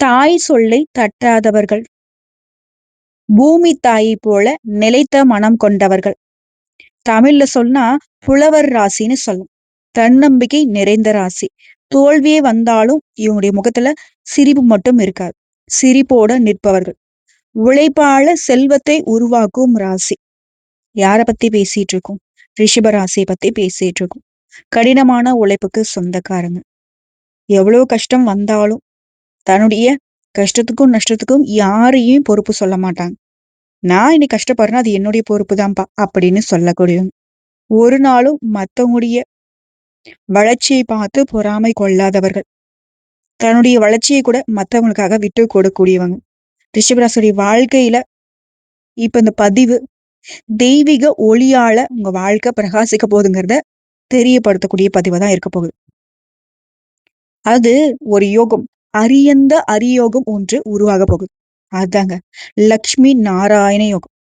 தாய் சொல்லை தட்டாதவர்கள். பூமி தாயை போல நிலைத்த மனம் கொண்டவர்கள். தமிழ்ல சொன்னா புலவர் ராசின்னு சொல்லும். தன்னம்பிக்கை நிறைந்த ராசி. தோல்வியே வந்தாலும் இவங்களுடைய முகத்துல சிரிப்பு மட்டும் இருக்காது. சிரிப்போட நிற்பவர்கள். உழைப்பால செல்வத்தை உருவாக்கும் ராசி. யார பத்தி பேசிட்டு இருக்கோம்? ரிஷப ராசியை பத்தி பேசிட்டு இருக்கோம். கடினமான உழைப்புக்கு சொந்தக்காரங்க. எவ்வளவு கஷ்டம் வந்தாலும் தன்னுடைய கஷ்டத்துக்கும் நஷ்டத்துக்கும் யாரையும் பொறுப்பு சொல்ல மாட்டாங்க. நான் இன்னைக்கு கஷ்டப்படுறேன் அது என்னுடைய பொறுப்பு தான்ப்பா அப்படின்னு சொல்லக்கூடியவங்க ஒரு நாளும் மற்றவங்களுடைய வளர்ச்சியை பார்த்து பொறாமை கொள்ளாதவர்கள். தன்னுடைய வளர்ச்சியை கூட மற்றவங்களுக்காக விட்டு கொடுக்கூடியவங்க ரிஷபராசுடைய வாழ்க்கையில இப்ப இந்த பதிவு தெய்வீக ஒளியால உங்க வாழ்க்கை பிரகாசிக்க போகுதுங்கிறத தெரியப்படுத்தக்கூடிய பதிவை தான் இருக்க போகுது. அது ஒரு யோகம். அரியந்த அரியோகம் ஒன்று உருவாக போகுது. அதாங்க லக்ஷ்மி நாராயண யோகம்.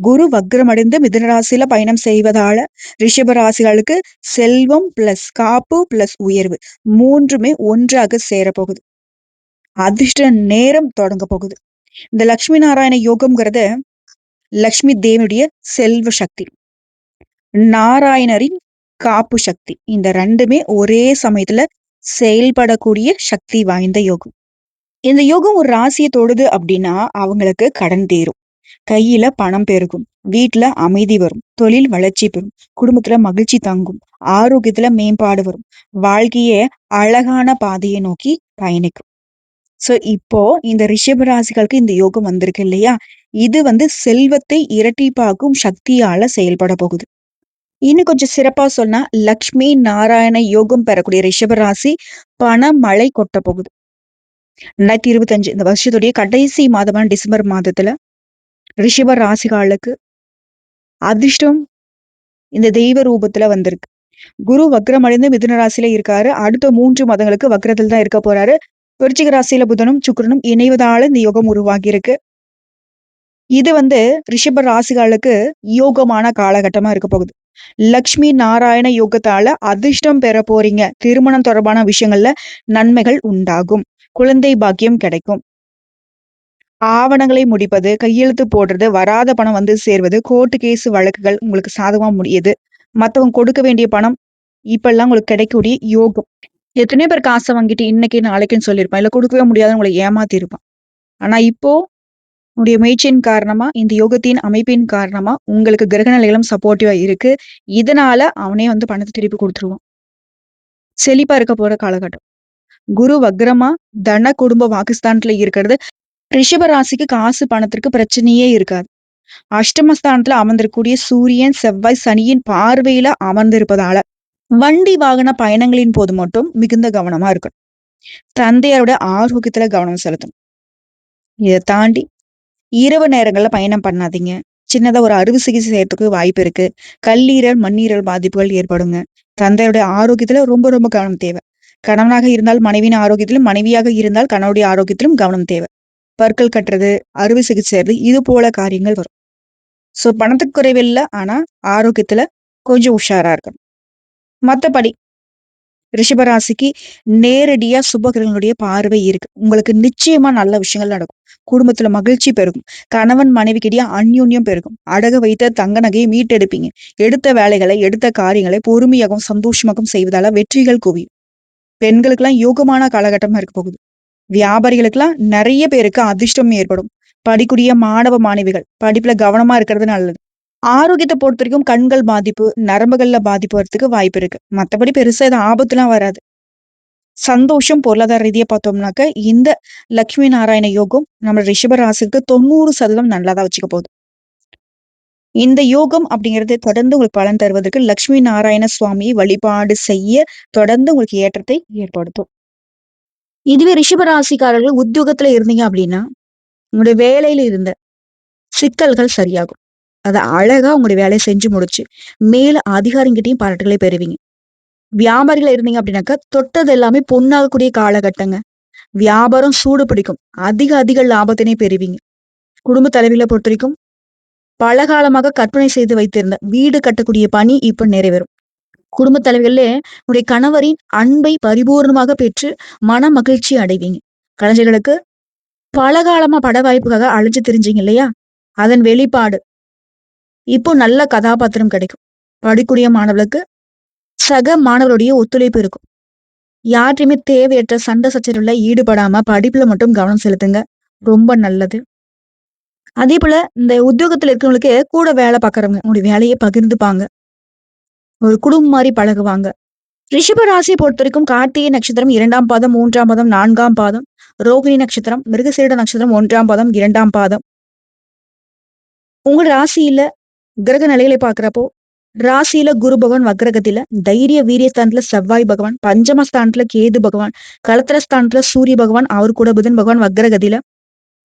குரு வக்ரமடைந்து மிதனராசியில பயணம் செய்வதால ரிஷப ராசிகளுக்கு செல்வம் பிளஸ் காப்பு பிளஸ் உயர்வு மூன்றுமே ஒன்றாக சேரப்போகுது அதிர்ஷ்ட நேரம் தொடங்க போகுது. இந்த லக்ஷ்மி நாராயண யோகம்ங்கிறத லக்ஷ்மி தேவியுடைய செல்வ சக்தி. நாராயணரின் காப்பு சக்தி. இந்த ரெண்டுமே ஒரே சமயத்துல செயல்படக்கூடிய சக்தி வாய்ந்த யோகம். இந்த யோகம் ஒரு ராசியை தொடுது அப்படின்னா அவங்களுக்கு கடன் தேரும். கையில பணம் பெருகும். வீட்டுல அமைதி வரும். தொழில் வளர்ச்சி பெறும். குடும்பத்துல மகிழ்ச்சி தங்கும். ஆரோக்கியத்துல மேம்பாடு வரும். வாழ்க்கைய அழகான பாதையை நோக்கி பயணிக்கும். சோ இப்போ இந்த ரிஷப ராசிகளுக்கு இந்த யோகம் வந்திருக்கு இல்லையா? இது வந்து செல்வத்தை இரட்டிப்பாக்கும் சக்தியால செயல்பட போகுது. இன்னும் கொஞ்சம் சிறப்பா சொன்னா லக்ஷ்மி நாராயண யோகம் பெறக்கூடிய ரிஷபராசி பண மழை கொட்ட போகுது. ரெண்டாயிரத்தி இருபத்தஞ்சு இந்த வருஷத்துடைய கடைசி மாதமான டிசம்பர் மாதத்துல ரிஷப ராசிகாலுக்கு அதிர்ஷ்டம் இந்த தெய்வ ரூபத்துல வந்திருக்கு. குரு வக்ரம் அடைந்து மிதுன ராசியில இருக்காரு. அடுத்த மூன்று மாதங்களுக்கு வக்ரத்தில் தான் இருக்க போறாரு. விருச்சிக ராசியில புதனும் சுக்கரனும் இணைவதால இந்த யோகம் உருவாகி இருக்கு இது வந்து ரிஷப ராசிகளுக்கு யோகமான காலகட்டமா இருக்க போகுது. லக்ஷ்மி நாராயண யோகத்தால அதிர்ஷ்டம் பெற போறீங்க. திருமணம் தொடர்பான விஷயங்கள்ல நன்மைகள் உண்டாகும். குழந்தை பாக்கியம் கிடைக்கும். ஆவணங்களை முடிப்பது கையெழுத்து போடுறது வராத பணம் வந்து சேர்வது கோர்ட்டு கேஸ் வழக்குகள் உங்களுக்கு சாதகமா முடியுது. மத்தவங்க கொடுக்க வேண்டிய பணம் இப்பெல்லாம் உங்களுக்கு கிடைக்கக்கூடிய யோகம். எத்தனையோ பேர் காசை வாங்கிட்டு இன்னைக்கு நாளைக்குன்னு சொல்லியிருப்பான். இல்ல கொடுக்கவே முடியாதுன்னு உங்களை ஏமாத்திருப்பான். ஆனா இப்போ உடைய முயற்சியின் காரணமா இந்த யோகத்தின் அமைப்பின் காரணமா உங்களுக்கு கிரக நிலைகளும் சப்போர்ட்டிவா இருக்கு. இதனால அவனே வந்து பணத்தை திருப்பி கொடுத்துருவான். செழிப்பா இருக்க போற காலகட்டம். குரு வக்ரமா தன குடும்ப பாகிஸ்தான்ல இருக்கிறது. ரிஷப ராசிக்கு காசு பணத்திற்கு பிரச்சனையே இருக்காது. அஷ்டமஸ்தானத்துல அமர்ந்திருக்கக்கூடிய சூரியன் செவ்வாய் சனியின் பார்வையில அமர்ந்திருப்பதால வண்டி வாகன பயணங்களின் போது மட்டும் மிகுந்த கவனமா இருக்கணும். தந்தையாரோட ஆரோக்கியத்துல கவனம் செலுத்தணும். இதை தாண்டி இரவு நேரங்களில் பயணம் பண்ணாதீங்க. சின்னதாக ஒரு அறுவை சிகிச்சை செய்யறதுக்கு வாய்ப்பு இருக்கு. கல்லீரல் மண்ணீரல் பாதிப்புகள் ஏற்படுங்க. தந்தையுடைய ஆரோக்கியத்துல ரொம்ப ரொம்ப கவனம் தேவை. கணவனாக இருந்தால் மனைவியின் ஆரோக்கியத்திலும் மனைவியாக இருந்தால் கணவனுடைய ஆரோக்கியத்திலும் கவனம் தேவை. பற்கள் கட்டுறது அறுவை சிகிச்சை செய்யறது இது போல காரியங்கள் வரும். ஸோ பணத்துக்கு குறைவில்லை ஆனா ஆரோக்கியத்துல கொஞ்சம் உஷாரா இருக்கணும். மற்றபடி ரிஷபராசிக்கு நேரடியா சுபகிரகங்களுடைய பார்வை இருக்கு. உங்களுக்கு நிச்சயமா நல்ல விஷயங்கள் நடக்கும். குடும்பத்துல மகிழ்ச்சி பெருகும். கணவன் மனைவிக்கிடையே அந்யூன்யம் பெருகும். அடக வைத்த தங்க நகையை மீட்டெடுப்பீங்க. எடுத்த வேலைகளை எடுத்த காரியங்களை பொறுமையாகவும் சந்தோஷமாகவும் செய்வதால வெற்றிகள் குவியும். பெண்களுக்கெல்லாம் யோகமான காலகட்டமா இருக்க போகுது. வியாபாரிகளுக்கெல்லாம் நிறைய பேருக்கு அதிர்ஷ்டம் ஏற்படும். படிக்கூடிய மாணவ மாணவிகள் படிப்புல கவனமா இருக்கிறது நல்லது. ஆரோக்கியத்தை பொறுத்த வரைக்கும் கண்கள் பாதிப்பு நரம்புகள்ல பாதிப்பு வரதுக்கு வாய்ப்பு இருக்கு. மத்தபடி பெருசா இது ஆபத்துலாம் வராது. சந்தோஷம் பொருளாதார ரீதியா பார்த்தோம்னாக்க இந்த லக்ஷ்மி நாராயண யோகம் நம்ம ரிஷப ராசிக்கு தொண்ணூறு சதவீதம் நல்லாதான் வச்சுக்க போகுது. இந்த யோகம் அப்படிங்கிறது தொடர்ந்து உங்களுக்கு பலன் தருவதற்கு லக்ஷ்மி நாராயண சுவாமியை வழிபாடு செய்ய தொடர்ந்து உங்களுக்கு ஏற்றத்தை ஏற்படுத்தும். இதுவே ரிஷபராசிக்காரர்கள் உத்தியோகத்துல இருந்தீங்க அப்படின்னா உங்களுடைய வேலையில இருந்த சிக்கல்கள் சரியாகும். அதை அழகா உங்களுடைய வேலையை செஞ்சு முடிச்சு மேல அதிகாரிங்கிட்டையும் பாராட்டுகளை பெறுவீங்க. வியாபாரிகள் இருந்தீங்க அப்படின்னாக்கா தொட்டது எல்லாமே பொண்ணாகக்கூடிய காலகட்டங்க. வியாபாரம் சூடு பிடிக்கும். அதிக அதிக லாபத்தினை பெறுவீங்க. குடும்ப தலைவியில பொறுத்த வரைக்கும் பல காலமாக கற்பனை செய்து வைத்திருந்த வீடு கட்டக்கூடிய பணி இப்ப நிறைவேறும். குடும்ப தலைவர்களே உடைய கணவரின் அன்பை பரிபூர்ணமாக பெற்று மன மகிழ்ச்சி அடைவீங்க. கலைஞர்களுக்கு பல காலமா பட வாய்ப்புக்காக அழைச்சு தெரிஞ்சீங்க இல்லையா? அதன் வெளிப்பாடு. இப்போ நல்ல கதாபாத்திரம் கிடைக்கும். படிக்கூடிய மாணவர்களுக்கு சக மாணவருடைய ஒத்துழைப்பு இருக்கும். யார்ட்டையுமே தேவையற்ற சண்டை சச்சரவுல ஈடுபடாம படிப்புல மட்டும் கவனம் செலுத்துங்க. ரொம்ப நல்லது. அதே போல இந்த உத்தியோகத்துல இருக்கிறவங்களுக்கு கூட வேலை பார்க்கறவங்க உங்களுடைய வேலையை பகிர்ந்துப்பாங்க. ஒரு குடும்பம் மாதிரி பழகுவாங்க. ரிஷப ராசியை பொறுத்த வரைக்கும் கார்த்திகை நட்சத்திரம் இரண்டாம் பாதம் மூன்றாம் பாதம் நான்காம் பாதம் ரோகிணி நட்சத்திரம் மிருகசீட நட்சத்திரம் ஒன்றாம் பாதம் இரண்டாம் பாதம். உங்கள் ராசியில கிரக நிலைகளை பாக்குறப்போ ராசியில குரு பகவான் வக்ரகத்தில தைரிய வீரியஸ்தானத்துல செவ்வாய் பகவான் பஞ்சமஸ்தானத்துல கேது பகவான் கலத்திரஸ்தானத்துல சூரிய பகவான் அவர் கூட புதன் பகவான் வக்ரகதியில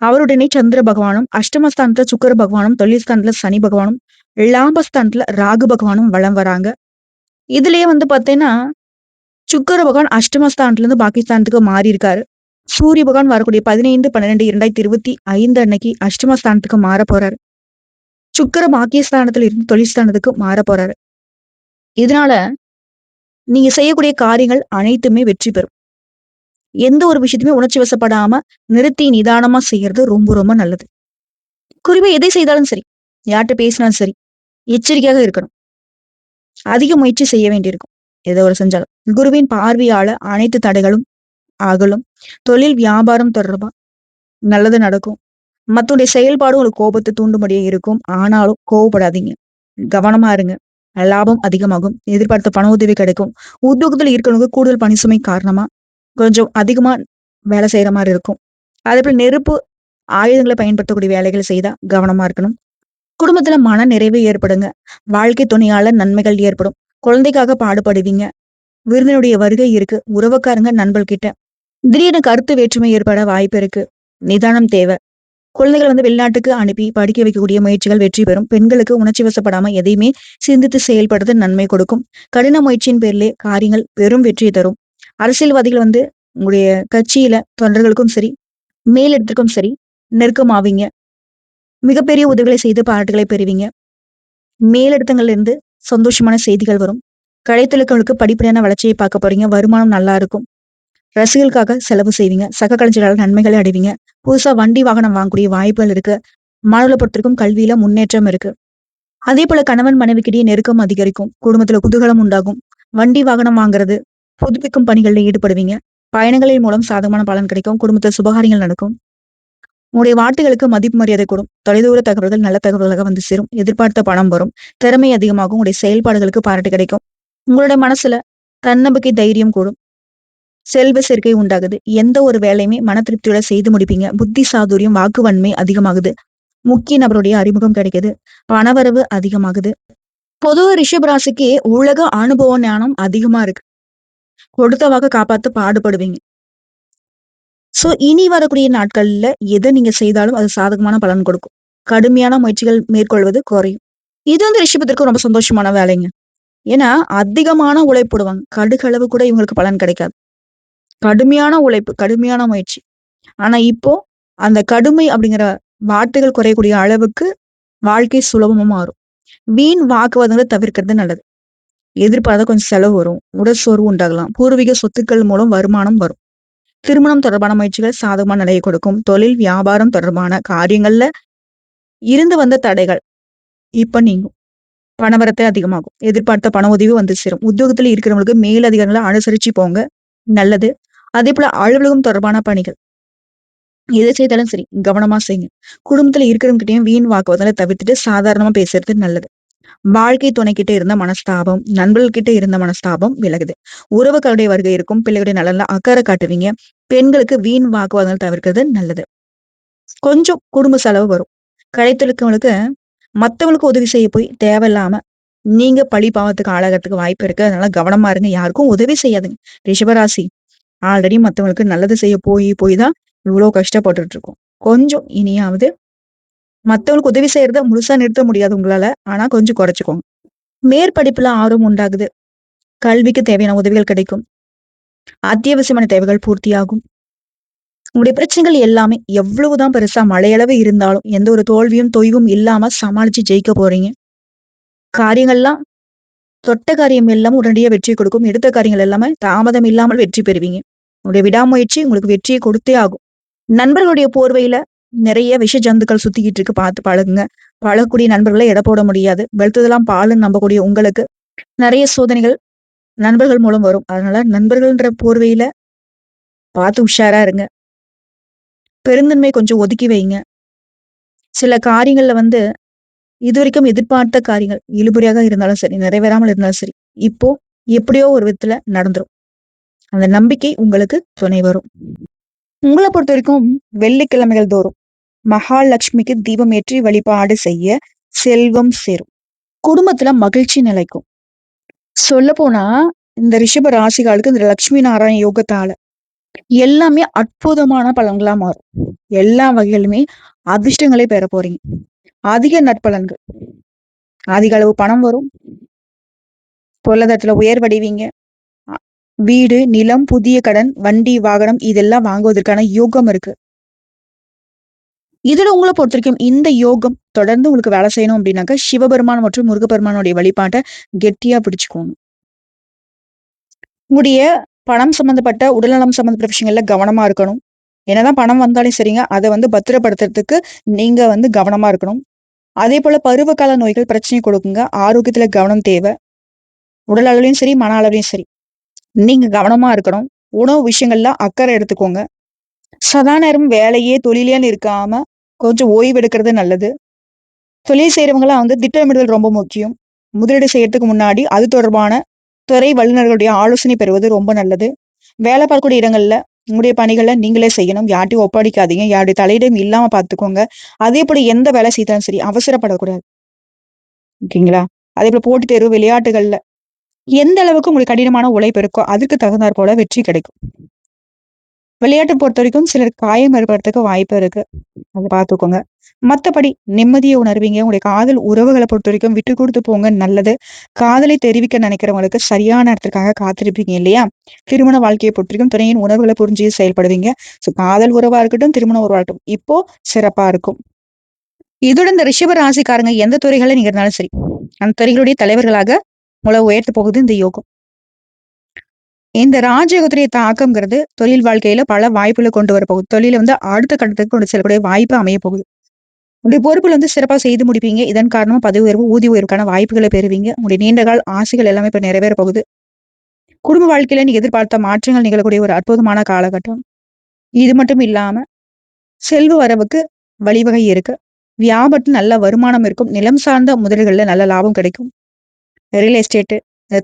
அவருடனே சந்திர பகவானும் அஷ்டமஸ்தானத்துல சுக்கர பகவானும் தொழில்ஸ்தானத்துல சனி பகவானும் லாபஸ்தானத்துல ராகு பகவானும் வளம் வராங்க. இதுலயே வந்து பாத்தீங்கன்னா சுக்கர பகவான் அஷ்டமஸ்தானத்துல இருந்து பாகிஸ்தானத்துக்கு மாறி இருக்காரு சூரிய பகவான் வரக்கூடிய பதினைந்து பன்னிரெண்டு இரண்டாயிரத்தி இருபத்தி ஐந்து அன்னைக்கு அஷ்டமஸ்தானத்துக்கு மாற போறாரு. சுக்கர பாக்கியஸ்தானத்துல இருந்து தொழில்ஸ்தானத்துக்கு மாற போறாரு. இதனால நீங்க செய்யக்கூடிய காரியங்கள் அனைத்துமே வெற்றி பெறும். எந்த ஒரு விஷயத்தையுமே உணர்ச்சி வசப்படாம நிறுத்தி நிதானமா செய்யறது ரொம்ப ரொம்ப நல்லது. குறிப்பா எதை செய்தாலும் சரி யார்கிட்ட பேசினாலும் சரி எச்சரிக்கையாக இருக்கணும். அதிக முயற்சி செய்ய வேண்டியிருக்கும். ஏதோ ஒரு செஞ்சாலும். குருவின் பார்வையால அனைத்து தடைகளும் அகலும். தொழில் வியாபாரம் தொடர்பா நல்லது நடக்கும். மத்தோடைய செயல்பாடும் உங்களுக்கு கோபத்தை தூண்டும்படியே இருக்கும். ஆனாலும் கோவப்படாதீங்க. கவனமா இருங்க. லாபம் அதிகமாகும். எதிர்பார்த்த பண உதவி கிடைக்கும். உத்தியோகத்துல இருக்கிறவங்க கூடுதல் பணி சுமை காரணமா கொஞ்சம் அதிகமா வேலை செய்யற மாதிரி இருக்கும். அதே போல நெருப்பு ஆயுதங்களை பயன்படுத்தக்கூடிய வேலைகளை செய்தா கவனமா இருக்கணும். குடும்பத்துல மன நிறைவு ஏற்படுங்க. வாழ்க்கை துணையால நன்மைகள் ஏற்படும். குழந்தைக்காக பாடுபடுவீங்க. விருந்தினுடைய வருகை இருக்கு. உறவுக்காரங்க நண்பர்கிட்ட திடீர்னு கருத்து வேற்றுமை ஏற்பட வாய்ப்பு இருக்கு. நிதானம் தேவை. குழந்தைகள் வந்து வெளிநாட்டுக்கு அனுப்பி படிக்க வைக்கக்கூடிய முயற்சிகள் வெற்றி பெறும். பெண்களுக்கு உணர்ச்சி வசப்படாம எதையுமே சிந்தித்து செயல்படுறது நன்மை கொடுக்கும். கடின முயற்சியின் பேரிலே காரியங்கள் பெரும் வெற்றியை தரும். அரசியல்வாதிகள் வந்து உங்களுடைய கட்சியில தொண்டர்களுக்கும் சரி மேலிடத்திற்கும் சரி நெருக்கமாவீங்க. மிகப்பெரிய உதவிகளை செய்து பாராட்டுகளை பெறுவீங்க. மேலிடத்தங்கள்ல இருந்து சந்தோஷமான செய்திகள் வரும். கடைத்தொழில்களுக்கு படிப்படியான வளர்ச்சியை பார்க்க போறீங்க. வருமானம் நல்லா இருக்கும். ரசிகர்களுக்காக செலவு செய்வீங்க. சக கலைஞர்களால் நன்மைகளை அடைவீங்க. புதுசா வண்டி வாகனம் வாங்கக்கூடிய வாய்ப்புகள் இருக்கு. மாணவர்களை பொறுத்திருக்கும் கல்வியில முன்னேற்றம் இருக்கு. அதே போல கணவன் மனைவிக்கிடையே நெருக்கம் அதிகரிக்கும். குடும்பத்துல குதூகலம் உண்டாகும். வண்டி வாகனம் வாங்குறது புதுப்பிக்கும் பணிகளில் ஈடுபடுவீங்க. பயணங்களின் மூலம் சாதகமான பலன் கிடைக்கும். குடும்பத்தில் சுபகாரியங்கள் நடக்கும். உங்களுடைய வார்த்தைகளுக்கு மதிப்பு மரியாதை கூடும். தொலைதூர தகவல்கள் நல்ல தகவல்களாக வந்து சேரும். எதிர்பார்த்த பணம் வரும். திறமை அதிகமாகும். உங்களுடைய செயல்பாடுகளுக்கு பாராட்டு கிடைக்கும். உங்களுடைய மனசுல தன்னம்பிக்கை தைரியம் கூடும். செல்வ சேர்க்கை உண்டாகுது. எந்த ஒரு வேலையுமே மன திருப்தியோட செய்து முடிப்பீங்க. புத்தி சாதுரியம் வாக்குவன்மை அதிகமாகுது. முக்கிய நபருடைய அறிமுகம் கிடைக்குது. பணவரவு அதிகமாகுது. பொதுவா ரிஷபராசிக்கு உலக அனுபவ ஞானம் அதிகமா இருக்கு. கொடுத்தவாக காப்பாத்து பாடுபடுவீங்க. சோ இனி வரக்கூடிய நாட்கள்ல எதை நீங்க செய்தாலும் அது சாதகமான பலன் கொடுக்கும். கடுமையான முயற்சிகள் மேற்கொள்வது குறையும். இது வந்து ரிஷபத்திற்கு ரொம்ப சந்தோஷமான வேலைங்க. ஏன்னா அதிகமான உழைப்புடுவாங்க கடுகளவு கூட இவங்களுக்கு பலன் கிடைக்காது. கடுமையான உழைப்பு கடுமையான முயற்சி. ஆனா இப்போ அந்த கடுமை அப்படிங்கிற வார்த்தைகள் குறையக்கூடிய அளவுக்கு வாழ்க்கை சுலபமா மாறும். வீண் வாக்குவாதங்களை தவிர்க்கிறது நல்லது. எதிர்பார்த்தா கொஞ்சம் செலவு வரும். உடல் சோர்வு உண்டாகலாம். பூர்வீக சொத்துக்கள் மூலம் வருமானம் வரும். திருமணம் தொடர்பான முயற்சிகள் சாதகமான நிலையை கொடுக்கும். தொழில் வியாபாரம் தொடர்பான காரியங்கள்ல இருந்து வந்த தடைகள் இப்ப நீங்கும். பணவரத்தை அதிகமாகும். எதிர்பார்த்த பண உதவி வந்து சேரும். உத்தியோகத்துல இருக்கிறவங்களுக்கு மேலதிகாரிகளை அனுசரிச்சு போங்க. நல்லது. அதே போல அலுவலகம் தொடர்பான பணிகள். எதை செய்தாலும் சரி கவனமா செய்யுங்க. குடும்பத்துல இருக்கிறவங்ககிட்டயும் வீண் வாக்குவதங்களை தவிர்த்துட்டு சாதாரணமா பேசுறது நல்லது. வாழ்க்கை துணைக்கிட்ட இருந்த மனஸ்தாபம் நண்பர்கள்கிட்ட இருந்த மனஸ்தாபம் விலகுது. உறவுகளுடைய வருகை இருக்கும் பிள்ளைகளுடைய நலன்ல அக்கறை காட்டுவீங்க. பெண்களுக்கு வீண் வாக்குவாதங்கள் தவிர்க்கிறது நல்லது. கொஞ்சம் குடும்ப செலவு வரும். கடைத்தொழிற்கவங்களுக்கு மத்தவங்களுக்கு உதவி செய்ய போய் தேவையில்லாம நீங்க பழி பாவத்துக்கு ஆளாகிறதுக்கு வாய்ப்பு இருக்கு. அதனால கவனமா இருங்க. யாருக்கும் உதவி செய்யாதுங்க. ரிஷபராசி ஆல்ரெடி மத்தவங்களுக்கு நல்லது செய்ய போய் போய் தான் இவ்வளோ கஷ்டப்பட்டுட்டு இருக்கோம் கொஞ்சம் இனியாவது மத்தவங்களுக்கு உதவி செய்யறத முழுசா நிறுத்த முடியாது உங்களால. ஆனா கொஞ்சம் குறைச்சிக்கோங்க. மேற்படிப்புல ஆர்வம் உண்டாகுது. கல்விக்கு தேவையான உதவிகள் கிடைக்கும். அத்தியாவசியமான தேவைகள் பூர்த்தியாகும். உங்களுடைய பிரச்சனைகள் எல்லாமே எவ்வளவுதான் பெருசா மழையளவு இருந்தாலும் எந்த ஒரு தோல்வியும் தொய்வும் இல்லாம சமாளிச்சு ஜெயிக்க போறீங்க. காரியங்கள்லாம் தொட்ட காரியம் எல்லாம் உடனடியாக வெற்றி கொடுக்கும். எடுத்த காரியங்கள் எல்லாமே தாமதம் இல்லாமல் வெற்றி பெறுவீங்க. உங்களுடைய விடாமுயற்சி உங்களுக்கு வெற்றியை கொடுத்தே ஆகும். நண்பர்களுடைய போர்வையில நிறைய விஷ ஜந்துக்கள் சுத்திக்கிட்டு இருக்கு. பார்த்து பழகுங்க. பழகக்கூடிய நண்பர்களை எடை போட முடியாது. வெளுத்ததெல்லாம் பாலுன்னு நம்பக்கூடிய உங்களுக்கு நிறைய சோதனைகள் நண்பர்கள் மூலம் வரும். அதனால நண்பர்கள்ன்ற போர்வையில பார்த்து உஷாரா இருங்க. பெருந்தன்மை கொஞ்சம் ஒதுக்கி வைங்க. சில காரியங்கள்ல வந்து இதுவரைக்கும் எதிர்பார்த்த காரியங்கள் இழுபறியாக இருந்தாலும் சரி நிறைவேறாமல் இருந்தாலும் சரி இப்போ எப்படியோ ஒரு விதத்துல நடந்துரும். அந்த நம்பிக்கை உங்களுக்கு துணை வரும். உங்களை பொறுத்த வரைக்கும் வெள்ளிக்கிழமைகள் தோறும் மகாலட்சுமிக்கு தீபம் ஏற்றி வழிபாடு செய்ய செல்வம் சேரும். குடும்பத்துல மகிழ்ச்சி நிலைக்கும். சொல்ல போனா இந்த ரிஷப ராசிகாலுக்கு இந்த லட்சுமி நாராயண யோகத்தால எல்லாமே அற்புதமான பலன்களா மாறும். எல்லா வகையிலுமே அதிர்ஷ்டங்களை பெற போறீங்க. அதிக நற்பலன்கள். அதிக அளவு பணம் வரும். பொருளாதாரத்துல உயர்வடைவீங்க. வீடு நிலம் புதிய கடன் வண்டி வாகனம் இதெல்லாம் வாங்குவதற்கான யோகம் இருக்கு. இதுல உங்களை பொறுத்த வரைக்கும் இந்த யோகம் தொடர்ந்து உங்களுக்கு வேலை செய்யணும் அப்படின்னாக்க சிவபெருமான் மற்றும் முருகப்பெருமானுடைய வழிபாட்டை கெட்டியா பிடிச்சுக்கோங்க உங்களுடைய பணம் சம்பந்தப்பட்ட உடல்நலம் சம்பந்தப்பட்ட விஷயங்கள்ல கவனமா இருக்கணும். என்னதான் பணம் வந்தாலும் சரிங்க அதை வந்து பத்திரப்படுத்துறதுக்கு நீங்க வந்து கவனமா இருக்கணும். அதே போல பருவகால நோய்கள் பிரச்சனை கொடுக்குங்க. ஆரோக்கியத்துல கவனம் தேவை. உடல் அளவுலையும் சரி மன அளவுலையும் சரி. நீங்க கவனமா இருக்கணும். உணவு விஷயங்கள்ல அக்கறை எடுத்துக்கோங்க. சதா நேரம் வேலையே தொழிலேன்னு இருக்காம கொஞ்சம் ஓய்வு எடுக்கிறது நல்லது. தொழில் செய்யறவங்களாம் வந்து திட்டமிடுதல் ரொம்ப முக்கியம். முதலீடு செய்யறதுக்கு முன்னாடி அது தொடர்பான துறை வல்லுநர்களுடைய ஆலோசனை பெறுவது ரொம்ப நல்லது. வேலை பார்க்கக்கூடிய இடங்கள்ல உங்களுடைய பணிகளை நீங்களே செய்யணும். யார்ட்டையும் ஒப்படைக்காதீங்க. யாருடைய தலையிடம் இல்லாம பாத்துக்கோங்க அதே போல எந்த வேலை செய்தாலும் சரி அவசரப்படக்கூடாது. ஓகேங்களா? அதே போல போட்டித் தேர்வு விளையாட்டுகள்ல எந்த அளவுக்கு உங்களுக்கு கடினமான உழைப்பு இருக்கோ அதுக்கு தகுந்தாற் போல வெற்றி கிடைக்கும். விளையாட்டை பொறுத்த வரைக்கும் சிலர் காயம் ஏற்படுறதுக்கு வாய்ப்பு இருக்கு. அதை பார்த்துக்கோங்க. மத்தபடி நிம்மதியை உணர்வீங்க. உங்களுடைய காதல் உறவுகளை பொறுத்த வரைக்கும் விட்டு கொடுத்து போங்க. நல்லது. காதலை தெரிவிக்க நினைக்கிறவங்களுக்கு சரியான இடத்துக்காக காத்திருப்பீங்க இல்லையா? திருமண வாழ்க்கையை பொறுத்த வரைக்கும் துணையின் உணர்வுகளை புரிஞ்சு செயல்படுவீங்க. ஸோ காதல் உறவா இருக்கட்டும் திருமண உறவா இருக்கட்டும் இப்போ சிறப்பா இருக்கும். இதோட இந்த ரிஷப ராசிக்காரங்க எந்த துறைகளை நீங்க இருந்தாலும் சரி அந்த துறைகளுடைய தலைவர்களாக உங்களை உயர்த்த போகுது இந்த யோகம். இந்த ராஜயோகத்துடைய தாக்கம்ங்கிறது தொழில் வாழ்க்கையில பல வாய்ப்புகளை கொண்டு வர போகுது. தொழில வந்து அடுத்த கட்டத்துக்கு கொண்டு செல்லக்கூடிய வாய்ப்பு அமைய போகுது. உங்களுடைய பொறுப்புல வந்து சிறப்பா செய்து முடிப்பீங்க. இதன் காரணமா பதவி உயர்வு ஊதிய உயர்வுக்கான வாய்ப்புகளை பெறுவீங்க. உங்களுடைய நீண்ட கால ஆசைகள் எல்லாமே இப்ப நிறைவேற போகுது. குடும்ப வாழ்க்கையில நீங்க எதிர்பார்த்த மாற்றங்கள் நிகழக்கூடிய ஒரு அற்புதமான காலகட்டம். இது மட்டும் இல்லாம செல்வ வரவுக்கு வழிவகை இருக்கு. வியாபாரத்தில் நல்ல வருமானம் இருக்கும். நிலம் சார்ந்த முதல்களில் நல்ல லாபம் கிடைக்கும். ரியல் எஸ்டேட்டு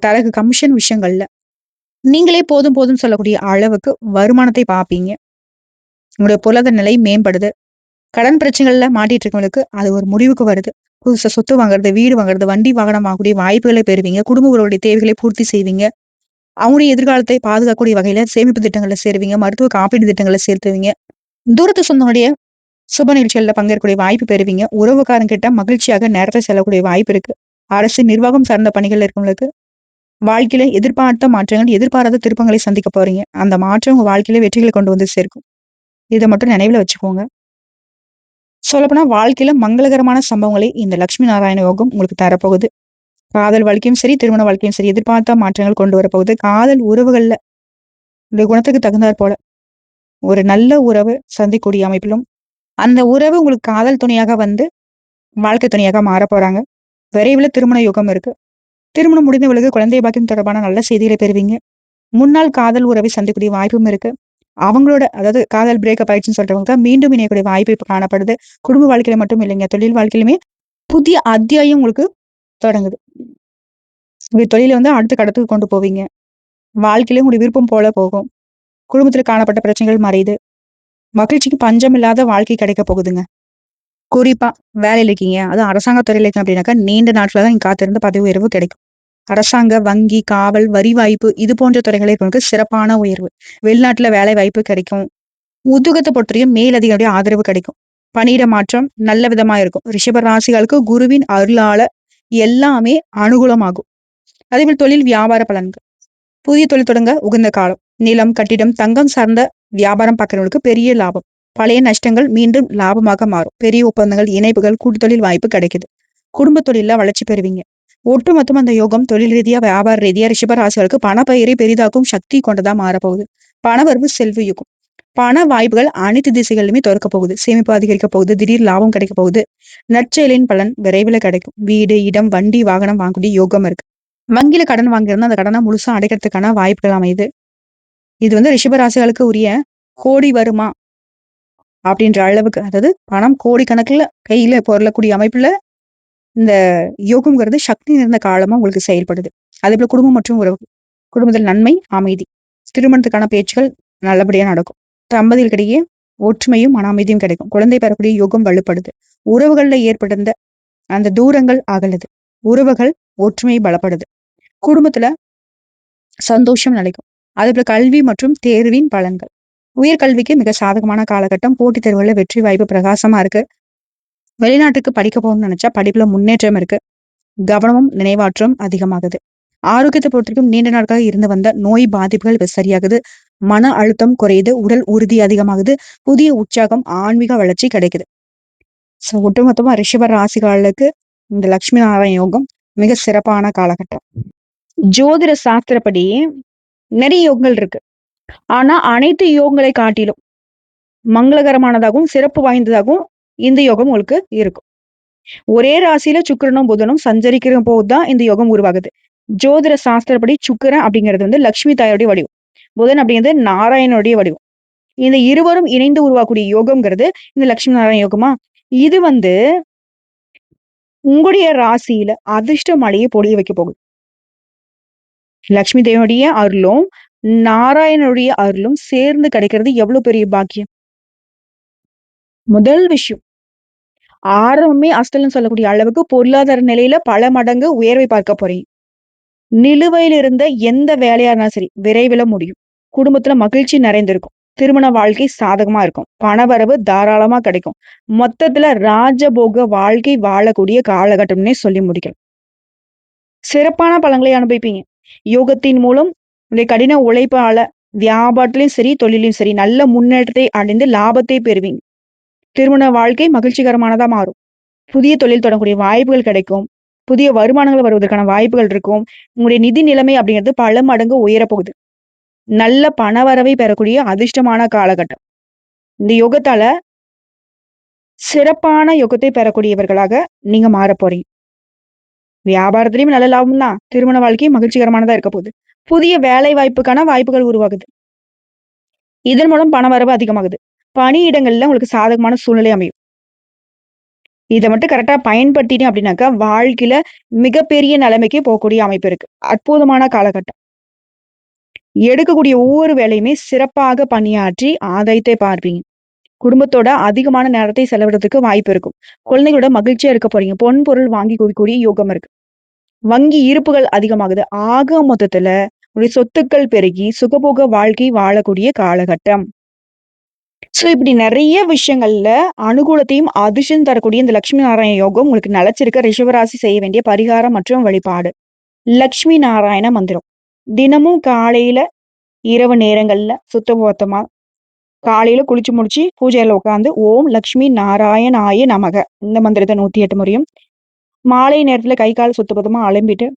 தரகு கமிஷன் விஷயங்கள்ல நீங்களே போதும் போதும் சொல்லக்கூடிய அளவுக்கு வருமானத்தை பார்ப்பீங்க. உங்களுடைய பொருளாதார நிலை மேம்படுது. கடன் பிரச்சனைகள்ல மாட்டிட்டு இருக்கவங்களுக்கு அது ஒரு முடிவுக்கு வருது. புதுசா சொத்து வாங்குறது வீடு வாங்குறது வண்டி வாகனம் வாங்கக்கூடிய வாய்ப்புகளை பெறுவீங்க. குடும்ப உறவுடைய தேவைகளை பூர்த்தி செய்வீங்க. அவங்களுடைய எதிர்காலத்தை பாதுகாக்கக்கூடிய வகையில சேமிப்பு திட்டங்களை சேருவீங்க. மருத்துவ காப்பீடு திட்டங்களை சேர்த்துவீங்க. தூரத்து சொந்தங்களுடைய சுப நிகழ்ச்சிகளில் பங்கேற்கக்கூடிய வாய்ப்பு பெறுவீங்க. உறவுக்காரங்கிட்ட மகிழ்ச்சியாக நேரத்தை செல்லக்கூடிய வாய்ப்பு இருக்கு. அரசு நிர்வாகம் சார்ந்த பணிகள் இருக்கவங்களுக்கு வாழ்க்கையில எதிர்பார்த்த மாற்றங்கள் எதிர்பாராத திருப்பங்களை சந்திக்க போறீங்க. அந்த மாற்றம் உங்க வாழ்க்கையில வெற்றிகளை கொண்டு வந்து சேர்க்கும். இதை மட்டும் நினைவுல வச்சுக்கோங்க. சொல்லப்போனா வாழ்க்கையில மங்களகரமான சம்பவங்களை இந்த லட்சுமி நாராயண யோகம் உங்களுக்கு தரப்போகுது. காதல் வாழ்க்கையும் சரி திருமண வாழ்க்கையும் சரி எதிர்பார்த்த மாற்றங்கள் கொண்டு வரப்போகுது. காதல் உறவுகள்ல இந்த குணத்துக்கு தகுந்தாற் போல. ஒரு நல்ல உறவு சந்திக்கூடிய அமைப்பிலும் அந்த உறவு உங்களுக்கு காதல் துணையாக வந்து வாழ்க்கை துணையாக மாற போறாங்க. விரைவில் திருமண யுகம் இருக்கு. திருமணம் முடிந்தவர்களுக்கு குழந்தை பாக்கியம் தொடர்பான நல்ல செய்திகளை பெறுவீங்க. முன்னாள் காதல் உறவை சந்திக்கக்கூடிய வாய்ப்பும் இருக்கு. அவங்களோட அதாவது காதல் பிரேக்கப் ஆயிடுச்சுன்னு சொல்றவங்க மீண்டும் இணையக்கூடிய வாய்ப்பு இப்போ காணப்படுது. குடும்ப வாழ்க்கையில மட்டும் இல்லைங்க தொழில் வாழ்க்கையிலுமே புதிய அத்தியாயம் உங்களுக்கு தொடங்குது. தொழில வந்து அடுத்த கடத்துக்கு கொண்டு போவீங்க. வாழ்க்கையில உங்களுடைய விருப்பம் போல போகும். குடும்பத்துல காணப்பட்ட பிரச்சனைகள் மறையுது. மகிழ்ச்சிக்கு பஞ்சம் இல்லாத வாழ்க்கை கிடைக்க போகுதுங்க. குறிப்பா வேலையில இருக்கீங்க அதுவும் அரசாங்க துறையில இருக்கீங்க அப்படின்னாக்கா நீண்ட நாட்களா தான் நீங்க காத்திருந்த பதவி உயர்வு கிடைக்கும். அரசாங்க வங்கி காவல் வரி வாய்ப்பு இது போன்ற துறைகளை இருக்கவங்களுக்கு சிறப்பான உயர்வு. வெளிநாட்டுல வேலை வாய்ப்பு கிடைக்கும். உதுகத்தை பொறுத்தவரையும் மேலதிகாரிய ஆதரவு கிடைக்கும். பணியிட மாற்றம் நல்ல விதமா இருக்கும். ரிஷப ராசிகளுக்கு குருவின் அருளால எல்லாமே அனுகூலமாகும். அதேபோல் தொழில் வியாபார பலன்கள். புதிய தொழில் தொடங்க உகந்த காலம். நிலம் கட்டிடம் தங்கம் சார்ந்த வியாபாரம் பார்க்கறவங்களுக்கு பெரிய லாபம். பழைய நஷ்டங்கள் மீண்டும் லாபமாக மாறும். பெரிய ஒப்பந்தங்கள் இணைப்புகள் கூட்டுத்தொழில் வாய்ப்பு கிடைக்குது. குடும்ப தொழில வளர்ச்சி பெறுவீங்க. ஒட்டுமொத்தம் அந்த யோகம் தொழில் ரீதியா வியாபார ரீதியா ரிஷபராசிகளுக்கு பணப்பயிரை பெரிதாக்கும் சக்தி கொண்டதா மாறப்போகுது. பணவரவு செல்வ யுகம். பண வாய்ப்புகள் அனைத்து திசைகளிலுமே திறக்க போகுது. சேமிப்பு அதிகரிக்க போகுது. திடீர் லாபம் கிடைக்க போகுது. நற்செயலின் பலன் விரைவில் கிடைக்கும். வீடு இடம் வண்டி வாகனம் வாங்கக்கூடிய யோகம் இருக்கு. வங்கியில கடன் வாங்கியிருந்தா அந்த கடனை முழுசா அடைக்கிறதுக்கான வாய்ப்புகள் அமையுது. இது வந்து ரிஷபராசிகளுக்கு உரிய கோடி வருமா அப்படின்ற அளவுக்கு அதாவது பணம் கோடிக்கணக்கில் கையில பொருளக்கூடிய அமைப்புல இந்த யோகம்ங்கிறது சக்தி நிறைந்த காலமா உங்களுக்கு செயல்படுது. அதே போல குடும்பம் மற்றும் உறவு குடும்பத்தில் நன்மை அமைதி. திருமணத்துக்கான பேச்சுகள் நல்லபடியா நடக்கும். தம்பதிகளுக்கிடையே ஒற்றுமையும் மன அமைதியும் கிடைக்கும். குழந்தை பெறக்கூடிய யோகம் வலுப்படுது. உறவுகள்ல ஏற்பட்டிருந்த அந்த தூரங்கள் அகலுது. உறவுகள் ஒற்றுமை பலப்படுது. குடும்பத்துல சந்தோஷம் நிலைக்கும். அதே போல கல்வி மற்றும் தேர்வின் பலன்கள். உயர்கல்விக்கு மிக சாதகமான காலகட்டம். போட்டித் தேர்வுகளில் வெற்றி வாய்ப்பு பிரகாசமா இருக்கு. வெளிநாட்டுக்கு படிக்க போகணும்னு நினைச்சா படிப்புல முன்னேற்றம் இருக்கு. கவனமும் நினைவாற்றும் அதிகமாகுது. ஆரோக்கியத்தை பொறுத்திருக்கும் நீண்ட நாட்களாக இருந்து வந்த நோய் பாதிப்புகள் சரியாகுது. மன அழுத்தம் குறையுது. உடல் உறுதி அதிகமாகுது. புதிய உற்சாகம் ஆன்மீக வளர்ச்சி கிடைக்குது. சோ ஒட்டுமொத்தமா ரிஷப ராசிகளுக்கு இந்த லக்ஷ்மி நாராயண யோகம் மிக சிறப்பான காலகட்டம். ஜோதிட சாஸ்திரப்படி நிறைய யோகங்கள் இருக்கு. ஆனா அனைத்து யோகங்களை காட்டிலும் மங்களகரமானதாகவும் சிறப்பு வாய்ந்ததாகவும் இந்த யோகம் உங்களுக்கு இருக்கும். ஒரே ராசியில சுக்கிரனும் புதனும் சஞ்சரிக்கிற போதுதான் இந்த யோகம் உருவாகுது. ஜோதிட சாஸ்திரப்படி சுக்கரன் அப்படிங்கிறது வந்து லக்ஷ்மி தாயோடைய வடிவம். புதன் அப்படிங்கிறது நாராயணனுடைய வடிவம். இந்த இருவரும் இணைந்து உருவாக்கக்கூடிய யோகம்ங்கிறது இந்த லட்சுமி நாராயண யோகமா? இது வந்து உங்களுடைய ராசியில அதிர்ஷ்ட மழையை பொழிய வைக்க போகுது. லக்ஷ்மி தேவனுடைய அருளும் நாராயணனுடைய அருளும் சேர்ந்து கிடைக்கிறது எவ்வளவு பெரிய பாக்கியம்? முதல் விஷயம். ஆரம்பமே அஸ்தல்னு சொல்லக்கூடிய அளவுக்கு பொருளாதார நிலையில பல மடங்கு உயர்வை பார்க்க போறீங்க. நிலுவையில் இருந்த எந்த வேலையா இருந்தாலும் சரி விரைவில் முடியும். குடும்பத்துல மகிழ்ச்சி நிறைந்திருக்கும். திருமண வாழ்க்கை சாதகமா இருக்கும். பணவரவு தாராளமா கிடைக்கும். மொத்தத்துல ராஜபோக வாழ்க்கை வாழக்கூடிய காலகட்டம்னே சொல்லி முடிக்கலாம் சிறப்பான பழங்களை அனுபவிப்பீங்க. யோகத்தின் மூலம் உங்களுடைய கடின உழைப்பால வியாபாரத்திலையும் சரி தொழிலையும் சரி நல்ல முன்னேற்றத்தை அடைந்து லாபத்தை பெறுவீங்க. திருமண வாழ்க்கை மகிழ்ச்சிகரமானதா மாறும். புதிய தொழில் தொடங்கக்கூடிய வாய்ப்புகள் கிடைக்கும். புதிய வருமானங்கள் வருவதற்கான வாய்ப்புகள் இருக்கும். உங்களுடைய நிதி நிலைமை அப்படிங்கிறது பல மடங்கு உயரப்போகுது. நல்ல பணவரவை பெறக்கூடிய அதிர்ஷ்டமான காலகட்டம். இந்த யோகத்தால சிறப்பான யோகத்தை பெறக்கூடியவர்களாக நீங்க மாற போறீங்க. வியாபாரத்திலையும் நல்ல லாபம் தான் திருமண வாழ்க்கை மகிழ்ச்சிகரமானதா இருக்க போகுது. புதிய வேலை வாய்ப்புக்கான வாய்ப்புகள் உருவாகுது. இதன் மூலம் பண வரவு அதிகமாகுது. பணியிடங்கள்ல உங்களுக்கு சாதகமான சூழ்நிலை அமையும். இதை மட்டும் கரெக்டா பயன்படுத்திட்டேன் அப்படின்னாக்கா வாழ்க்கையில மிகப்பெரிய நிலைமைக்கு போகக்கூடிய அமைப்பு இருக்கு. அற்புதமான காலகட்டம். எடுக்கக்கூடிய ஒவ்வொரு வேலையுமே சிறப்பாக பணியாற்றி ஆதாயத்தை பார்ப்பீங்க. குடும்பத்தோட அதிகமான நேரத்தை செலவிடுறதுக்கு வாய்ப்பு இருக்கும். குழந்தைகளோட மகிழ்ச்சியா இருக்க போறீங்க. பொன் பொருள் வாங்கி குவிக்கூடிய யோகம் இருக்கு. வங்கி இருப்புகள் அதிகமாகுது. ஆக மொத்தத்துல உடைய சொத்துக்கள் பெருகி சுகபோக வாழ்க்கை வாழக்கூடிய காலகட்டம். சோ இப்படி நிறைய விஷயங்கள்ல அனுகூலத்தையும் அதிர்ஷ்டம் தரக்கூடிய இந்த லட்சுமி நாராயண யோகம் உங்களுக்கு நிலச்சிருக்க. ரிஷவராசி செய்ய வேண்டிய பரிகாரம் மற்றும் வழிபாடு. லக்ஷ்மி நாராயண மந்திரம். தினமும் காலையில இரவு நேரங்கள்ல சுத்தபோத்தமா காலையில குளிச்சு முடிச்சு பூஜையில உட்காந்து ஓம் லக்ஷ்மி நாராயணாய நமக. இந்த மந்திரத்தை நூத்தி எட்டு முறையும். மாலை நேரத்துல கை கால் சுத்தபத்தமா அலம்பிட்டு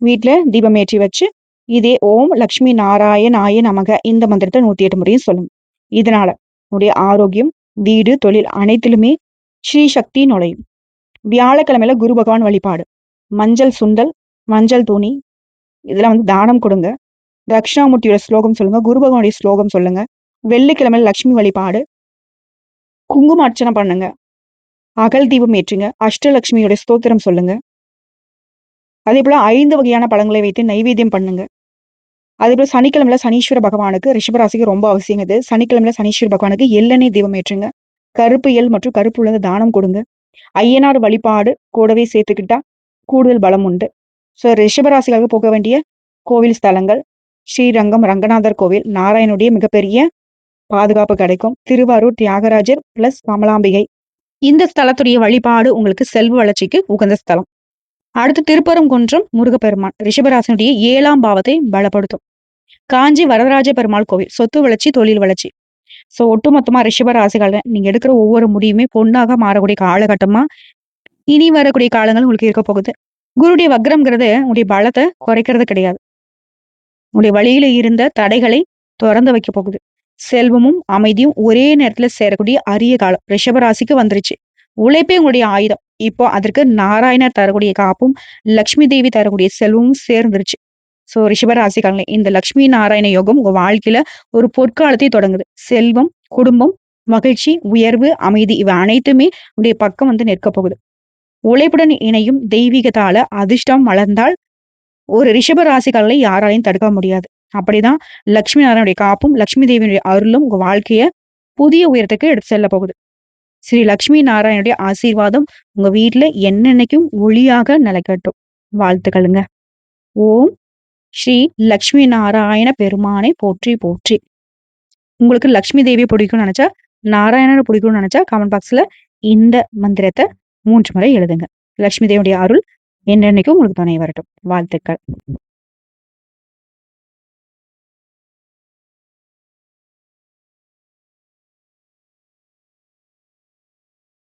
வீட்டுல தீபம் ஏற்றி வச்சு இதே ஓம் லக்ஷ்மி நாராயணாய நமக. இந்த மந்திரத்தை நூத்தி எட்டு முறையும் சொல்லுங்க. இதனால உடைய ஆரோக்கியம் வீடு தொழில் அனைத்திலுமே ஸ்ரீ சக்தி நுழையும். வியாழக்கிழமையில குரு பகவான் வழிபாடு. மஞ்சள் சுண்டல் மஞ்சள் துணி இதெல்லாம் வந்து தானம் கொடுங்க. தட்சிணாமூர்த்தியோட ஸ்லோகம் சொல்லுங்க. குரு பகவானுடைய ஸ்லோகம் சொல்லுங்க. வெள்ளிக்கிழமையில லட்சுமி வழிபாடு. குங்கும அர்ச்சனை பண்ணுங்க. அகல் தீபம் ஏற்றுங்க. அஷ்டலட்சுமியோட ஸ்தோத்திரம் சொல்லுங்க. அதே போல ஐந்து வகையான பழங்களை வைத்து நைவேத்தியம் பண்ணுங்க. அதே போல சனிக்கிழமையில சனீஸ்வர பகவானுக்கு ரிஷபராசிக்கு ரொம்ப அவசியம் இது. சனிக்கிழமையில சனீஸ்வர பகவானுக்கு எள்ளெண்ணெய் தீபம் ஏற்றுங்க. கருப்பு எல் மற்றும் கருப்பு உள்ள தானம் கொடுங்க. ஐயனார் வழிபாடு கூடவே சேர்த்துக்கிட்டா கூடுதல் பலம் உண்டு. ஸோ ரிஷபராசிக்காக போக வேண்டிய கோவில் ஸ்தலங்கள் ஸ்ரீரங்கம் ரங்கநாதர் கோவில் நாராயணுடைய மிகப்பெரிய பாதுகாப்பு கிடைக்கும். திருவாரூர் தியாகராஜர் பிளஸ் கமலாம்பிகை. இந்த ஸ்தலத்துடைய வழிபாடு உங்களுக்கு செல்வ வளர்ச்சிக்கு உகந்த ஸ்தலம். அடுத்து திருப்பரங்குன்றம் முருகப்பெருமான் ரிஷபராசனுடைய ஏழாம் பாவத்தை பலப்படுத்தும். காஞ்சி வரதராஜ பெருமாள் கோவில் சொத்து வளர்ச்சி தொழில் வளர்ச்சி. சோ ஒட்டுமொத்தமா ரிஷபராசிகள் நீங்க எடுக்கிற ஒவ்வொரு முடிவுமே பொண்ணாக மாறக்கூடிய காலகட்டமா இனி வரக்கூடிய காலங்கள் உங்களுக்கு இருக்க போகுது. குருடைய வக்ரம்ங்கிறது உங்களுடைய பலத்தை குறைக்கிறது கிடையாது. உங்களுடைய வழியில இருந்த தடைகளை திறந்து வைக்க போகுது. செல்வமும் அமைதியும் ஒரே நேரத்துல சேரக்கூடிய அரிய காலம். ரிஷபராசிக்கு வந்துருச்சு. உழைப்பே உங்களுடைய ஆயுதம். இப்போ அதற்கு நாராயணர் தரக்கூடிய காப்பும் லக்ஷ்மி தேவி தரக்கூடிய செல்வமும் சேர்ந்துருச்சு. சோ ரிஷபராசிக்காரங்களே இந்த லக்ஷ்மி நாராயண யோகம் உங்க வாழ்க்கையில ஒரு பொற்காலத்தை தொடங்குது. செல்வம் குடும்பம் மகிழ்ச்சி உயர்வு அமைதி இவை அனைத்துமே உடைய பக்கம் வந்து நிற்க போகுது. உழைப்புடன் இணையும் தெய்வீகத்தால அதிர்ஷ்டம் வளர்ந்தால் ஒரு ரிஷப ராசிக்காரர்களை யாராலையும் தடுக்க முடியாது. அப்படிதான் லக்ஷ்மி நாராயணுடைய காப்பும் லக்ஷ்மி தேவியுடைய அருளும் உங்க வாழ்க்கைய புதிய உயரத்துக்கு எடுத்து செல்ல போகுது. ஸ்ரீ லக்ஷ்மி நாராயணுடைய ஆசீர்வாதம் உங்க வீட்டுல என்னென்னைக்கும் ஒளியாக நிலைக்கட்டும். வாழ்த்துக்களுங்க. ஓம் ஸ்ரீ லக்ஷ்மி நாராயண பெருமானை போற்றி போற்றி. உங்களுக்கு லக்ஷ்மி தேவியை பிடிக்கும்னு நினைச்சா நாராயணனை பிடிக்கும்னு நினைச்சா கமெண்ட் பாக்ஸ்ல இந்த மந்திரத்தை மூன்று முறை எழுதுங்க. லக்ஷ்மி தேவியுடைய அருள் என்னென்னைக்கும் உங்களுக்கு துணை வரட்டும். வாழ்த்துக்கள்.